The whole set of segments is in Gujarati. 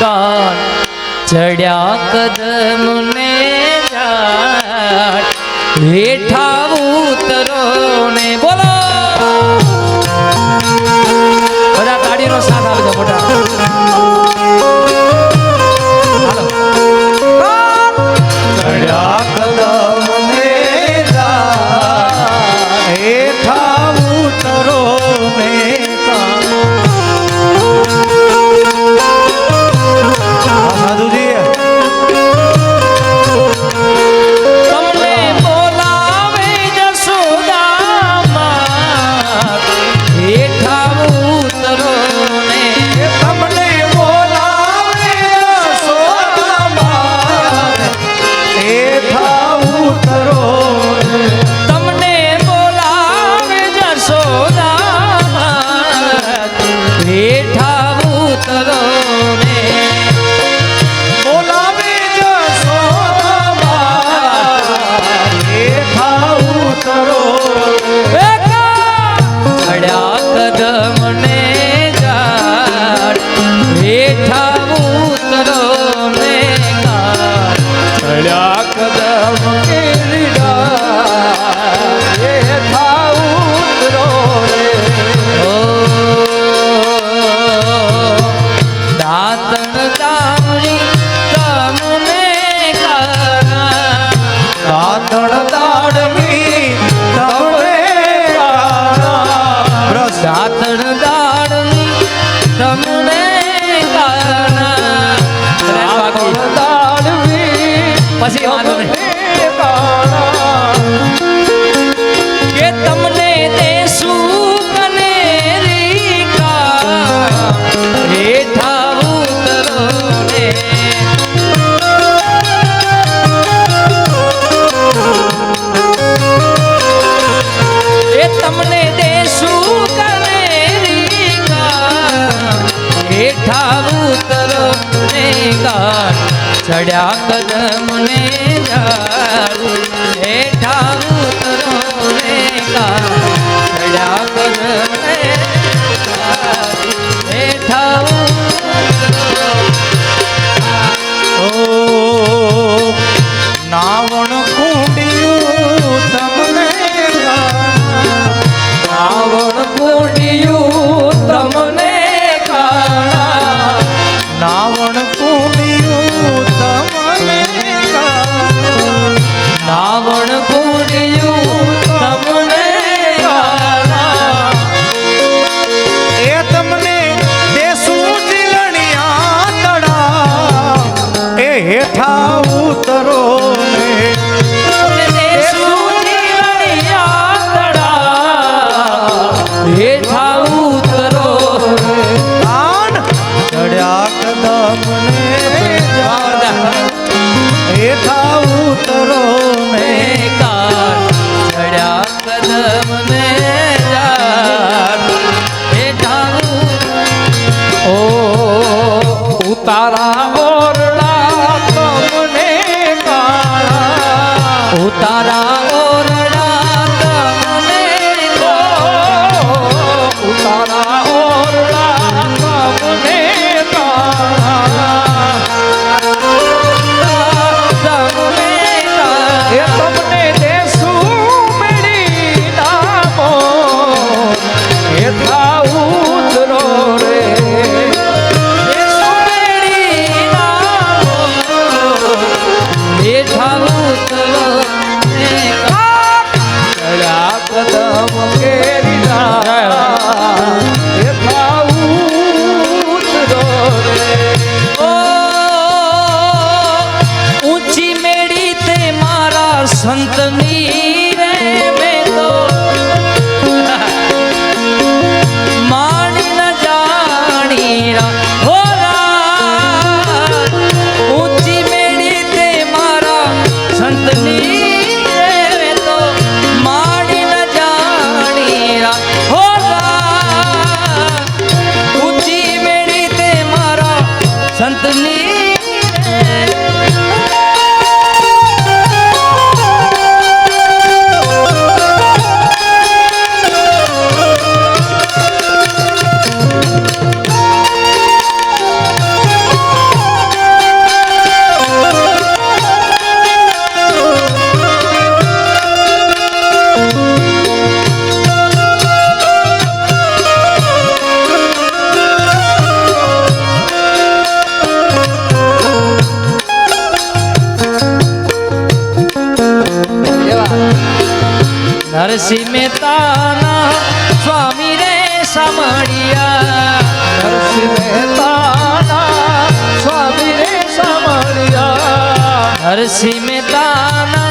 કાન ચડ્યા કદમને હેઠા ઉતરો ને બોલો. બધા તાળીનો સાથ આપી દો મોટા સામળિયા નરસિંહ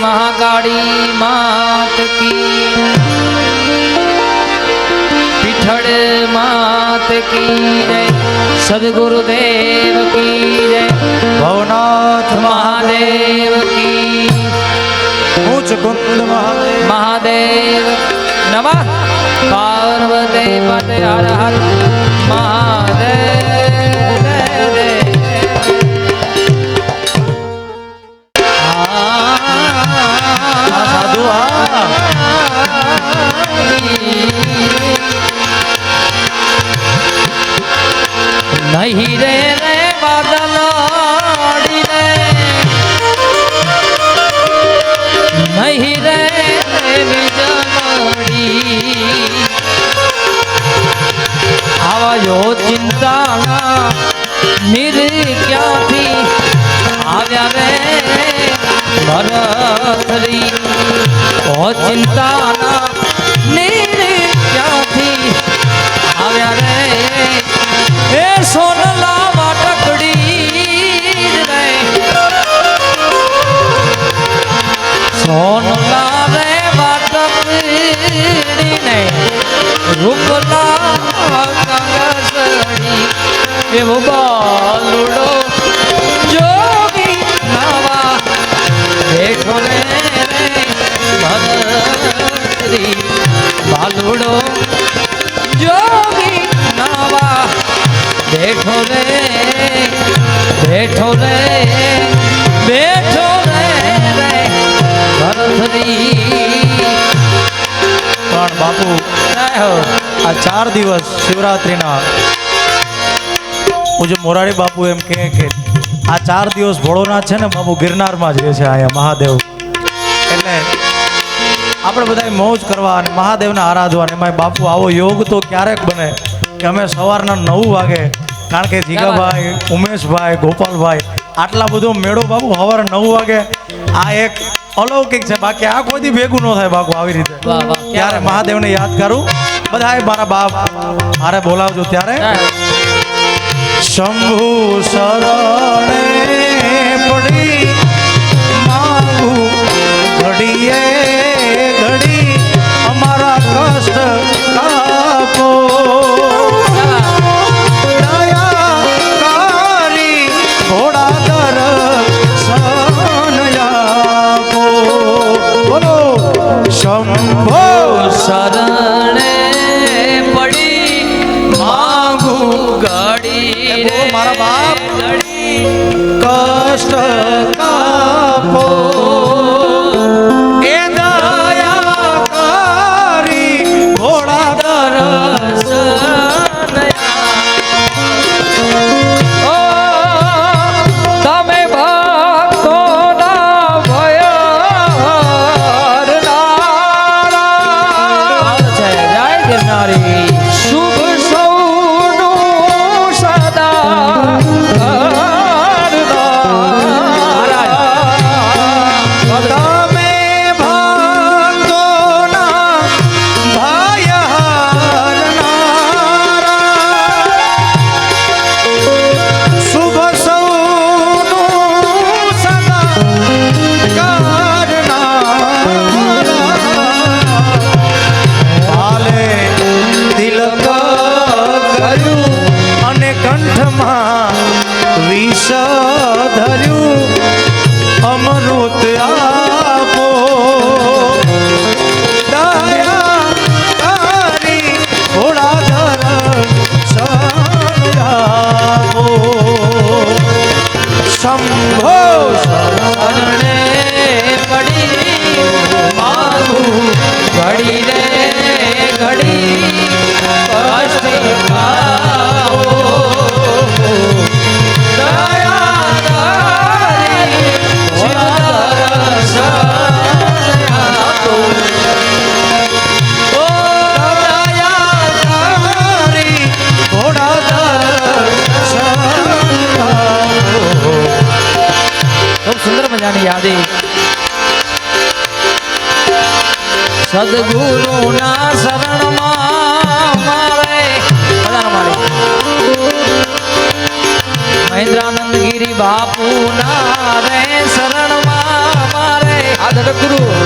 મહાકાળી માત કી પીઠળ માત કી જય સદગુરુદેવ કી જય ભવનાથ મહાદેવ કી ઉચ્ચ કુંડ મહાદેવ નમઃ પાર્વતી પતે હર હર મહાદેવ પણ બાપુ આ ચાર દિવસ શિવરાત્રિના. હું જે મોરારી બાપુ એમ કે આ ચાર દિવસ ભોળોનાથ છે ને બાપુ ગિરનારમાં જ છે અહીંયા મહાદેવ. એટલે આપણે બધા મોજ કરવા અને મહાદેવને આરાધવા એમાં બાપુ આવો યોગ તો ક્યારેક બને કે અમે સવારના નવ વાગે કારણ કે જીગાભાઈ ઉમેશભાઈ ગોપાલભાઈ આટલા બધો મેળો બાબુ સવારે નવ વાગે. આ એક અલૌકિક છે. બાકી આ કોઈ ભેગું ન થાય બાપુ આવી રીતે. ત્યારે મહાદેવને યાદ કરું. બધાએ મારા બાપ મારે બોલાવજો ત્યારે. શંભુ શરણે પડી માંગુ ઘડીએ ઘડી અમારા કષ્ટ શંભો શરણે પડી માંગુ ઘડી રે મારા બાપ. કષ્ટ કાપો. એ સદગુરુના શરણમાં મારે. મહેન્દ્રાનંદ ગીરી બાપુના રે શરણમાં મારે. આ ગુરુ.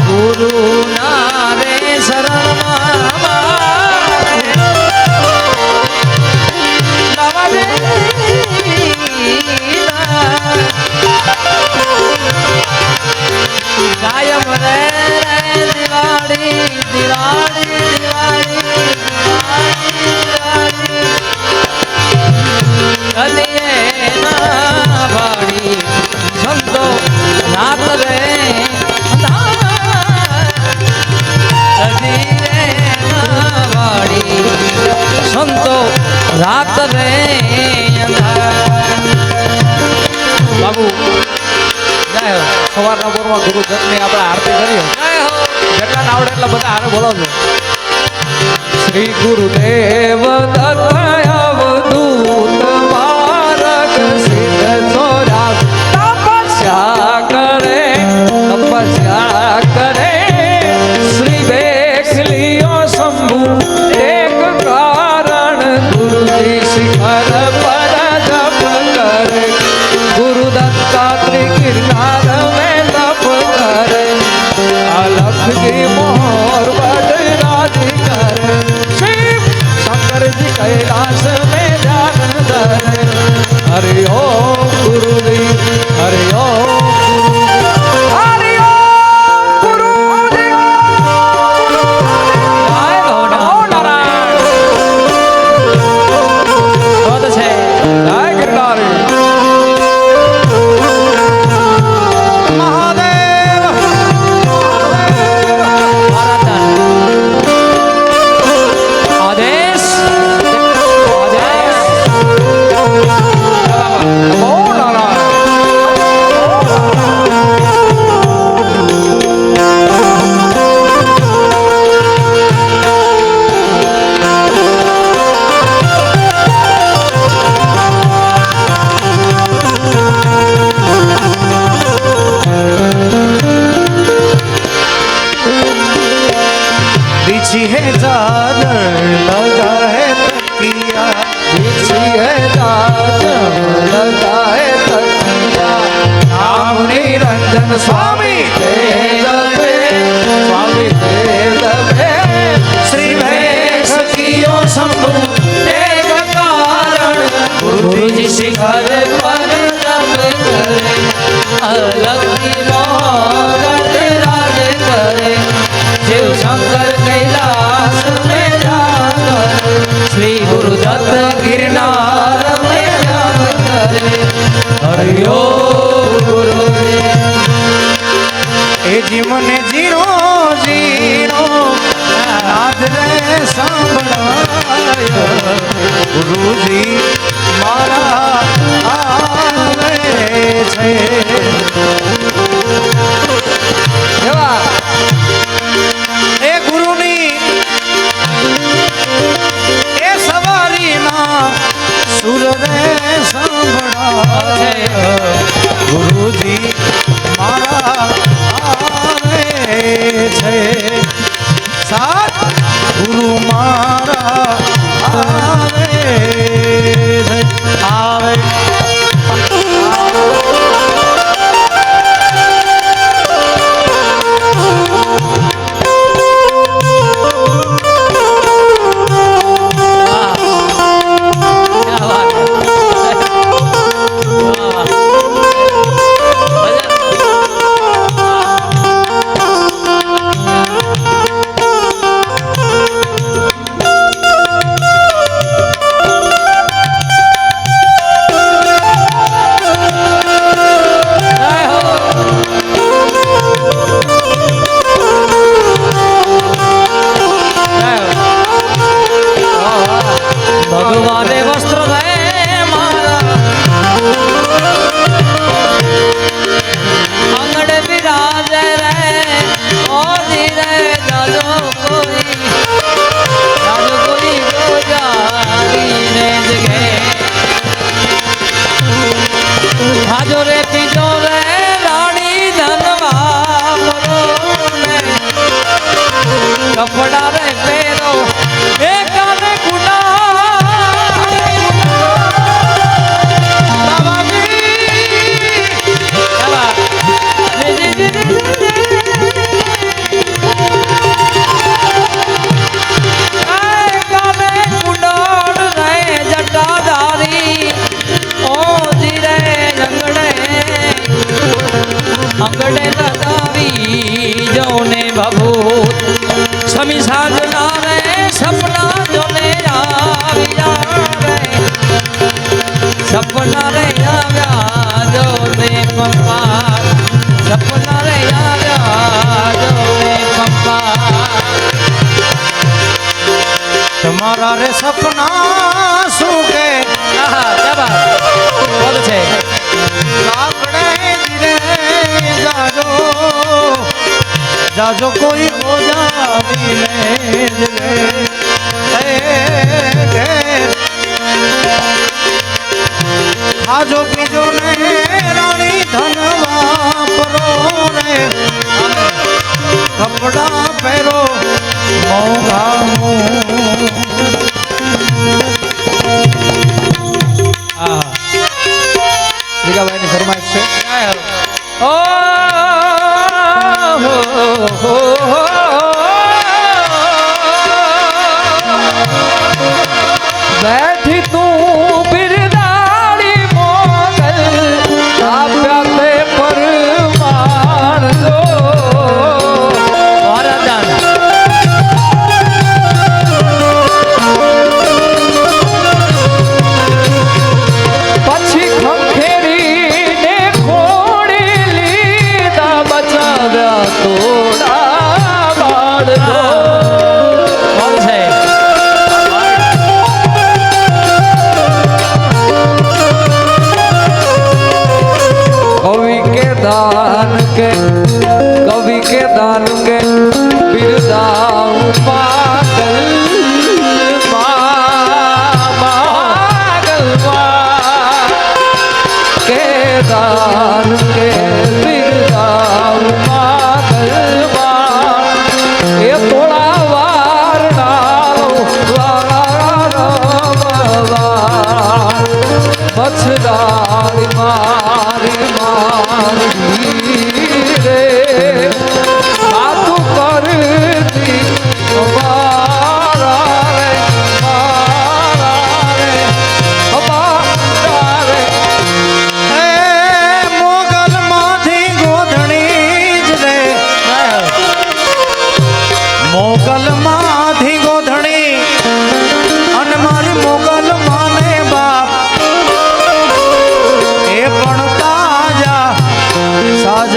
ગુરુ શ્રી ગુરુદેવ દત્ત સ્વામી સ્વામી શ્રી ભેષ કિયો શંભુ ગુરુજી શિખર પર અલગ કરે જીવ શંકર શ્રી ગુરુદત્ત ગિરનાર હરિયો ગુરુ એ જીવન જીરો જીરો નાદ રે સાંભળાય ગુરુજી મારા તમારા રે સપના શું કે બોલ છે. આપણે જાજો. કોઈ બોજાવી લે આજો બીજો ને બેઠી તું দাদা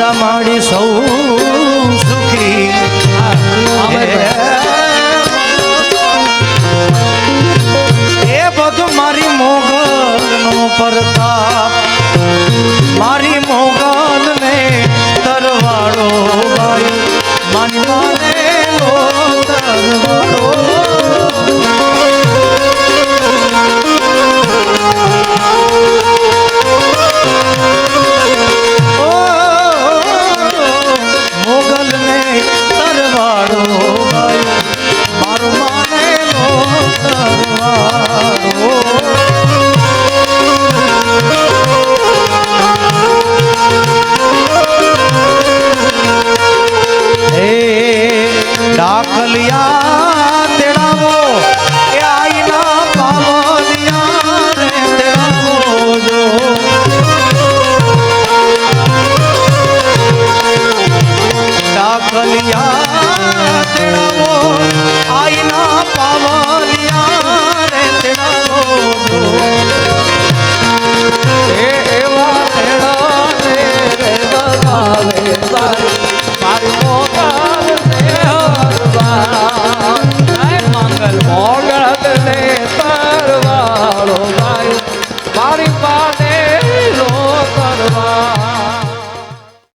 મારા માડી સૌ સુખી. એ બધું મારી મોગલનો પરત